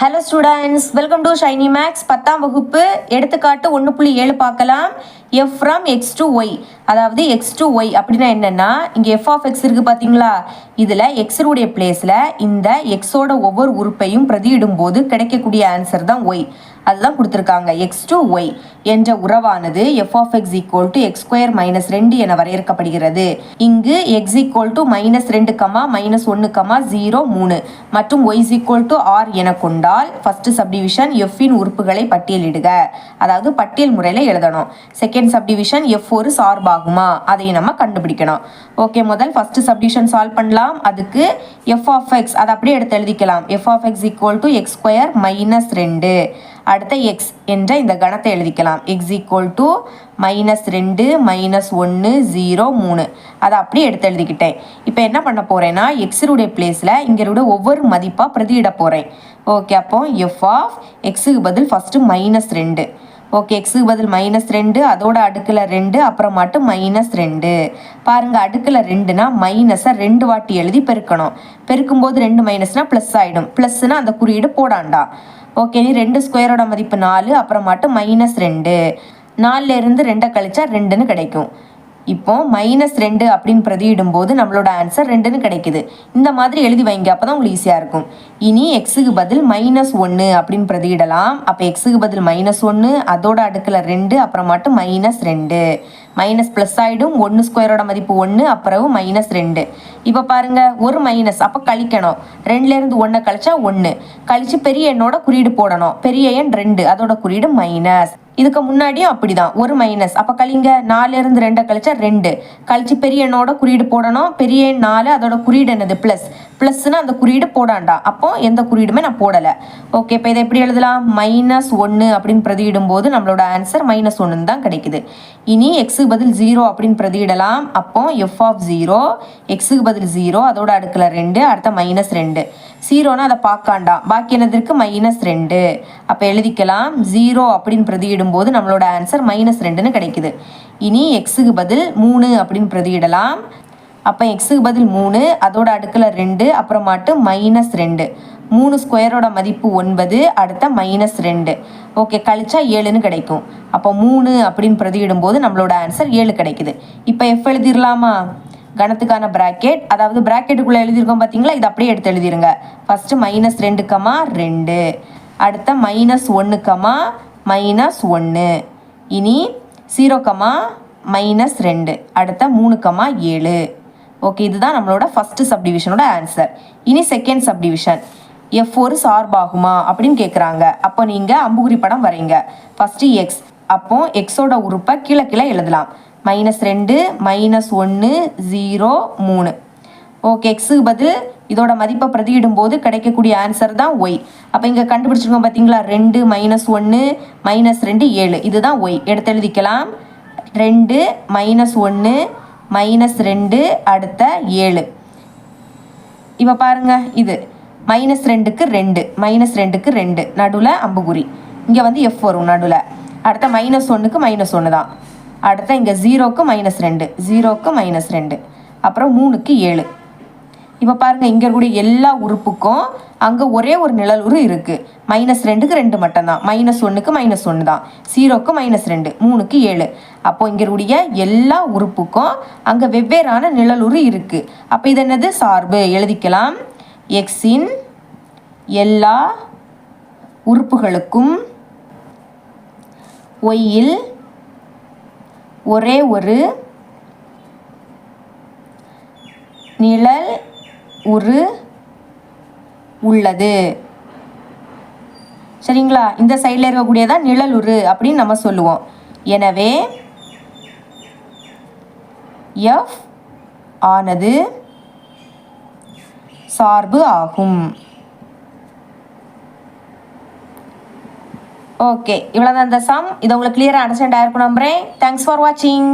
Hello students welcome to Shiny Max பத்தாம் வகுப்பு. எடுத்துக்காட்டு ஒன்று புள்ளி ஏழு பார்க்கலாம். F from X to Y அதாவது எக்ஸ் டு ஒய் அப்படின்னா என்னென்னா இங்கே எஃப் ஆஃப் எக்ஸ் இருக்குது பார்த்தீங்களா இதில் எக்ஸருடைய பிளேஸில் இந்த எக்ஸோட ஒவ்வொரு உறுப்பையும் பிரதியிடும் போது கிடைக்கக்கூடிய ஆன்சர் தான் ஒய் அதுதான் கொடுத்துருக்காங்க. எக்ஸ் டு ஒய் என்ற உறவானது F of X equal to X square minus ரெண்டு என வரையறுக்கப்படுகிறது. இங்கு எக்ஸ் ஈக்குவல் டு மைனஸ் ரெண்டு கமா மைனஸ் ஒன்று கமா ஜீரோ மூணு மற்றும் ஒய் ஈக்குவல் டு ஆர் என கொண்டால் ஃபர்ஸ்ட் சப்டிவிஷன் எஃப்இன் உறுப்புகளை பட்டியலிடுக. அதாவது பட்டியல் முறையில் எழுதணும். செகண்ட் சப்டிவிஷன் எஃப் ஒரு சார்பாகுமா? அதை நம்ம கண்டுபிடிக்கணும். ஓகே முதல் ஃபஸ்ட்டு சப்டிவிஷன் சால்வ் பண்ணலாம். அதுக்கு எஃப் ஆஃப் எக்ஸ் அதை அப்படியே எடுத்து எழுதிக்கலாம். F of X equal to X square minus ரெண்டு. அடுத்த எக்ஸ் என்ற இந்த கணத்தை எழுதிக்கலாம். எக்ஸ் ஈக்குவல் டு மைனஸ் ரெண்டு மைனஸ் ஒன்று ஜீரோ மூணு. அதை அப்படியே எடுத்து எழுதிக்கிட்டேன். இப்போ என்ன பண்ண போகிறேன்னா எக்ஸருடைய பிளேஸில் இங்கே ஒவ்வொரு மதிப்பாக பிரதியிட போகிறேன் ஓகே அப்போ எஃப் ஆஃப் எக்ஸுக்கு பதில் ஃபஸ்ட்டு மைனஸ் ரெண்டு. ஓகே எக்ஸுக்கு பதில் மைனஸ் ரெண்டு அதோட அடுக்கில் ரெண்டு அப்புறமாட்டு மைனஸ் ரெண்டு. பாருங்கள் அடுக்கில் ரெண்டுனா மைனஸை ரெண்டு வாட்டி எழுதி பெருக்கணும். பெருக்கும்போது ரெண்டு மைனஸ்னால் ப்ளஸ் ஆகிடும் ப்ளஸ்னால் அந்த குறியீடு போடாண்டா. ஓகே நீ ரெண்டு ஸ்கொயரோட மதிப்பு நாலு அப்புறமாட்டு மைனஸ் ரெண்டு. நாலுலேருந்து ரெண்டை கழிச்சா ரெண்டுன்னு கிடைக்கும். இப்போ மைனஸ் ரெண்டு அப்படின்னு பிரதியிடும் போது நம்மளோட ஆன்சர் ரெண்டுன்னு கிடைக்குது. இந்த மாதிரி எழுதி வைங்க அப்போ தான் உங்களுக்கு ஈஸியாக இருக்கும். இனி எக்ஸுக்கு பதில் மைனஸ் ஒன்று அப்படின்னு பிரதியிடலாம். அப்போ எக்ஸுக்கு பதில் மைனஸ் ஒன்று அதோட அடுக்கில் ரெண்டு அப்புறமாட்டு மைனஸ் ரெண்டு. மைனஸ் ப்ளஸ் ஆகிடும் ஒன்று ஸ்கொயரோட மதிப்பு ஒன்று அப்புறம் மைனஸ் ரெண்டு. இப்போ பாருங்க ஒரு மைனஸ் அப்போ கழிக்கணும். ரெண்டுலேருந்து ஒன்றை கழிச்சா ஒன்று கழிச்சு பெரிய எண்ணோட குறியீடு போடணும். பெரிய எண் ரெண்டு. அதோட குறியீடு மைனஸ் இதுக்கு முன்னாடியும் அப்படிதான். ஒரு மைனஸ் அப்போ கழிங்க. நாலுல இருந்து ரெண்டை கழிச்சா ரெண்டு. கழிச்சு பெரிய எண்ணோட குறியீடு போடணும். பெரிய எண் நாலு அதோட குறியீடு என்னது? ப்ளஸ் ப்ளஸ்னு அந்த குறியீடு போடாண்டா. அப்போ எந்த குறியீடுமே நான் போடலை. ஓகே இப்போ இதை எப்படி எழுதலாம்? மைனஸ் ஒன்று அப்படின்னு பிரதியிடும் போது நம்மளோட ஆன்சர் மைனஸ் ஒன்று தான் கிடைக்குது. இனி எக்ஸ் எக்ஸுக்கு பதில் ஜீரோ அப்படின்னு பிரதியிடலாம். அப்போ எஃப் ஆஃப் ஜீரோ எக்ஸுக்கு பதில் ஜீரோ அதோட அடுக்கில் ரெண்டு அடுத்த மைனஸ் ரெண்டு. ஜீரோனா அதை பார்க்காண்டாம் பாக்கி என்னதற்கு மைனஸ் ரெண்டு. அப்போ எழுதிக்கலாம். ஜீரோ அப்படின்னு பிரதியிடும் போது நம்மளோட ஆன்சர் மைனஸ் ரெண்டுன்னு கிடைக்குது. இனி எக்ஸுக்கு பதில் மூணு அப்படின்னு பிரதியிடலாம். அப்போ எக்ஸுக்கு பதில் மூணு அதோட அடுக்கில் ரெண்டு அப்புறமாட்டு மைனஸ் ரெண்டு. மூணு ஸ்கொயரோட மதிப்பு ஒன்பது அடுத்த மைனஸ் ரெண்டு. ஓகே கழிச்சா ஏழுன்னு கிடைக்கும். அப்போ மூணு அப்படின்னு பிரதியிடும்போது நம்மளோட ஆன்சர் ஏழு கிடைக்குது. இப்போ எஃப் எழுதிடலாமா கணத்துக்கான பிராக்கெட் அதாவது பிராக்கெட்டுக்குள்ளே எழுதியிருக்கோம் பார்த்தீங்களா இது அப்படியே எடுத்து எழுதிருங்க. ஃபஸ்ட்டு மைனஸ் ரெண்டு கமா ரெண்டு. அடுத்த மைனஸ் ஒன்று கமா மைனஸ் ஒன்று இனி ஜீரோ கமா மைனஸ் ரெண்டு. அடுத்த மூணு கமா ஏழு. ஓகே இதுதான் நம்மளோட ஃபஸ்ட்டு சப்டிவிஷனோட ஆன்சர் இனி செகண்ட் சப்டிவிஷன் எஃப் ஒரு சார்பாகுமா அப்படின்னு கேட்குறாங்க அப்போ நீங்கள் அம்புகுறி படம் வரைங்க. ஃபஸ்ட்டு எக்ஸ் அப்போ எக்ஸோட உறுப்பை கீழே கீழே எழுதலாம். மைனஸ் ரெண்டு மைனஸ் ஒன்று ஜீரோ மூணு. ஓகே எக்ஸுக்கு பதில் இதோட மதிப்பை பிரதியிடும் போது கிடைக்கக்கூடிய ஆன்சர் தான் ஒய் அப்போ இங்கே கண்டுபிடிச்சிருக்கோம் பார்த்தீங்களா ரெண்டு மைனஸ் ஒன்று மைனஸ் ரெண்டு ஏழு. இதுதான் ஒய் எடுத்து எழுதிக்கலாம். ரெண்டு மைனஸ் ஒன்று மைனஸ் ரெண்டு அடுத்த ஏழு. இப்போ பாருங்க இது. மைனஸ் ரெண்டுக்கு ரெண்டு மைனஸ் ரெண்டுக்கு ரெண்டு. நடுவில் அம்புகுறி. இங்கே வந்து எஃப் வரும் நடுவில். அடுத்த மைனஸ் ஒன்றுக்கு மைனஸ் ஒன்று தான். அடுத்த இங்கே ஜீரோக்கு மைனஸ் ரெண்டு. ஜீரோக்கு மைனஸ் ரெண்டு. அப்புறம் மூணுக்கு ஏழு. இப்போ பாருங்கள் இங்கே இருக்கக்கூடிய எல்லா உறுப்புக்கும் அங்கே ஒரே ஒரு நிழல் உரு இருக்குது மைனஸ் ரெண்டுக்கு ரெண்டு மட்டும்தான். மைனஸ் ஒன்றுக்கு மைனஸ் ஒன்று தான் ஜீரோக்கு மைனஸ் ரெண்டு மூணுக்கு ஏழு. அப்போது இங்கே இருக்கக்கூடிய எல்லா உறுப்புக்கும் அங்கே வெவ்வேறான நிழலுரு இருக்குது அப்போ இது என்னது? சார்பு. எழுதிக்கலாம். எக்ஸின் எல்லா உறுப்புகளுக்கும் ஒய்யில் ஒரே ஒரு நிழல் உரு உள்ளது. சரிங்களா? இந்த சைடில் இருக்கக்கூடியதான் நிழலுரு அப்படின்னு நம்ம சொல்லுவோம். எனவே எஃப் ஆனது சார்பு ஆகும். ஓகே இவ்வளோதான் இந்த சம் இதை உங்களுக்கு கிளியராக அண்டர்ஸ்டாண்ட் ஆயிருக்கும் நம்புகிறேன் தேங்க்ஸ் ஃபார் வாட்சிங்